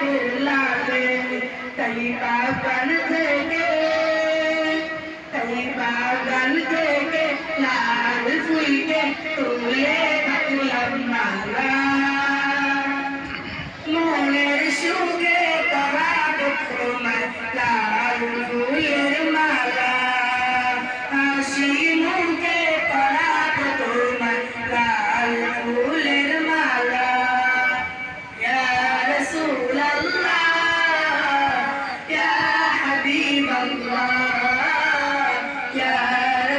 कुर्लाते तलिपा बन देंगे तलिपा बन देंगे लाल सुई के तूले मतलब मारा। मोले হাবিব আল্লাহ